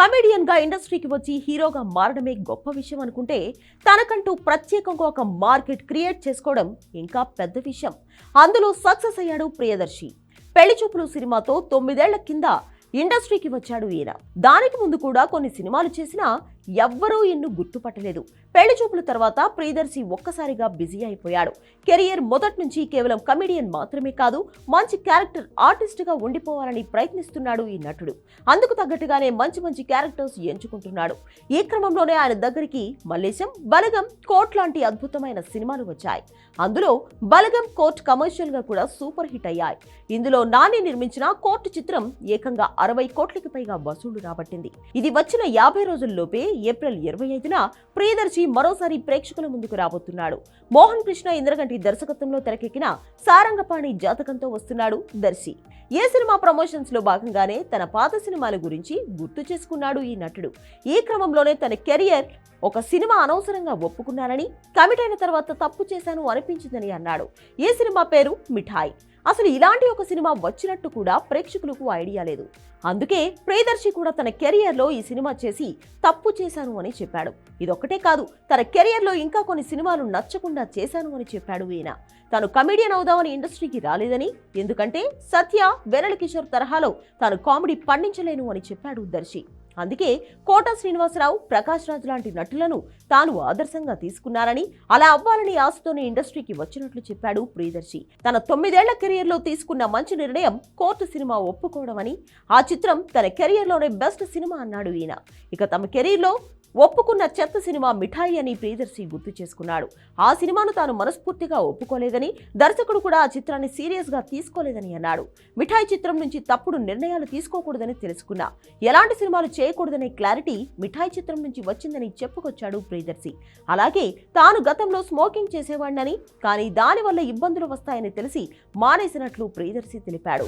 కమెడియన్గా ఇండస్ట్రీకి వచ్చి హీరోగా మారడమే గొప్ప విషయం అనుకుంటే తనకంటూ ప్రత్యేకంగా ఒక మార్కెట్ క్రియేట్ చేసుకోవడం ఇంకా పెద్ద విషయం. అందులో సక్సెస్ అయ్యాడు ప్రియదర్శి. పెళ్ళి చూపులు సినిమాతో తొమ్మిదేళ్ళ కింద ఇండస్ట్రీకి వచ్చాడు ఈయన. దానికి ముందు కూడా కొన్ని సినిమాలు చేసినా ఎవ్వరూ ఇన్ను గుర్తుపట్టలేదు. పెళ్ళి చూపుల తర్వాత ప్రియదర్శి ఒక్కసారిగా బిజీ అయిపోయాడు. కెరియర్ మొదటి నుంచి కేవలం కమెడియన్ మాత్రమే కాదు మంచి క్యారెక్టర్ ఆర్టిస్ట్గా ఉండిపోవాలని ప్రయత్నిస్తున్నాడు ఈ నటుడు. అందుకు తగ్గట్టుగానే మంచి మంచి క్యారెక్టర్స్ ఎంచుకుంటున్నాడు. ఈ క్రమంలోనే ఆయన దగ్గరికి మల్లేశం బలగం కోట్ లాంటి అద్భుతమైన సినిమాలు వచ్చాయి. అందులో బలగం కోర్ట్ కమర్షియల్గా కూడా సూపర్ హిట్ అయ్యాయి. ఇందులో నాని నిర్మించిన కోర్టు చిత్రం ఏకంగా అరవై కోట్లకి పైగా వసూళ్ళు రాబట్టింది. ఇది వచ్చిన యాభై రోజుల్లోపే ఏప్రిల్ ఇరవై ఐదున ప్రియదర్శి మరోసారి ప్రేక్షకుల ముందుకు రాబోతున్నాడు. మోహన్ కృష్ణ ఇంద్రగంటి దర్శకత్వంలో తెరకెక్కిన సారంగపాణి జాతకంతో వస్తున్నాడు దర్శి. ఏ సినిమా ప్రమోషన్స్లో భాగంగానే తన పాత సినిమాల గురించి గుర్తు చేసుకున్నాడు ఈ నటుడు. ఈ క్రమంలోనే తన కెరియర్ ఒక సినిమా అనవసరంగా ఒప్పుకున్నానని కమిట్ అయిన తర్వాత తప్పు చేశాను అనిపించిందని అన్నాడు. ఈ సినిమా పేరు? మిఠాయి. అసలు ఇలాంటి ఒక సినిమా వచ్చినట్టు కూడా ప్రేక్షకులకు ఐడియా లేదు. అందుకే ప్రియదర్శి కూడా తన కెరియర్లో ఈ సినిమా చేసి తప్పు చేశాను అని చెప్పాడు. ఇదొక్కటే కాదు తన కెరియర్లో ఇంకా కొన్ని సినిమాలు నచ్చకుండా చేశాను అని చెప్పాడు ఈయన. తాను కమెడియన్ అవుదామని ఇండస్ట్రీకి రాలేదని ఎందుకంటే సత్య వెనల్ కిషోర్ తరహాలో తాను కామెడీ పండించలేను అని చెప్పాడు దర్శి. అందుకే కోట శ్రీనివాసరావు ప్రకాష్ రాజ్ లాంటి నటులను తాను ఆదర్శంగా తీసుకున్నారని అలా అవ్వాలని ఆశతోనే ఇండస్ట్రీకి వచ్చినట్లు చెప్పాడు ప్రియదర్శి. తన తొమ్మిదేళ్ళ కెరియర్లో తీసుకున్న మంచి నిర్ణయం కోర్టు సినిమా ఒప్పుకోవడమని ఆ చిత్రం తన కెరియర్లోనే బెస్ట్ సినిమా అన్నాడు ఈయన. ఇక తమ కెరీర్లో ఒప్పుకున్న చెత్త సినిమా మిఠాయి అని ప్రియదర్శి గుర్తు చేసుకున్నాడు. ఆ సినిమాను తాను మనస్ఫూర్తిగా ఒప్పుకోలేదని దర్శకుడు కూడా ఆ చిత్రాన్ని సీరియస్గా తీసుకోలేదని అన్నాడు. మిఠాయి చిత్రం నుంచి తప్పుడు నిర్ణయాలు తీసుకోకూడదని తెలుసుకున్నా. ఎలాంటి సినిమాలు చేయకూడదనే క్లారిటీ మిఠాయి చిత్రం నుంచి వచ్చిందని చెప్పుకొచ్చాడు ప్రియదర్శి. అలాగే తాను గతంలో స్మోకింగ్ చేసేవాడినని కానీ దానివల్ల ఇబ్బందులు వస్తాయని తెలిసి మానేసినట్లు ప్రియదర్శి తెలిపాడు.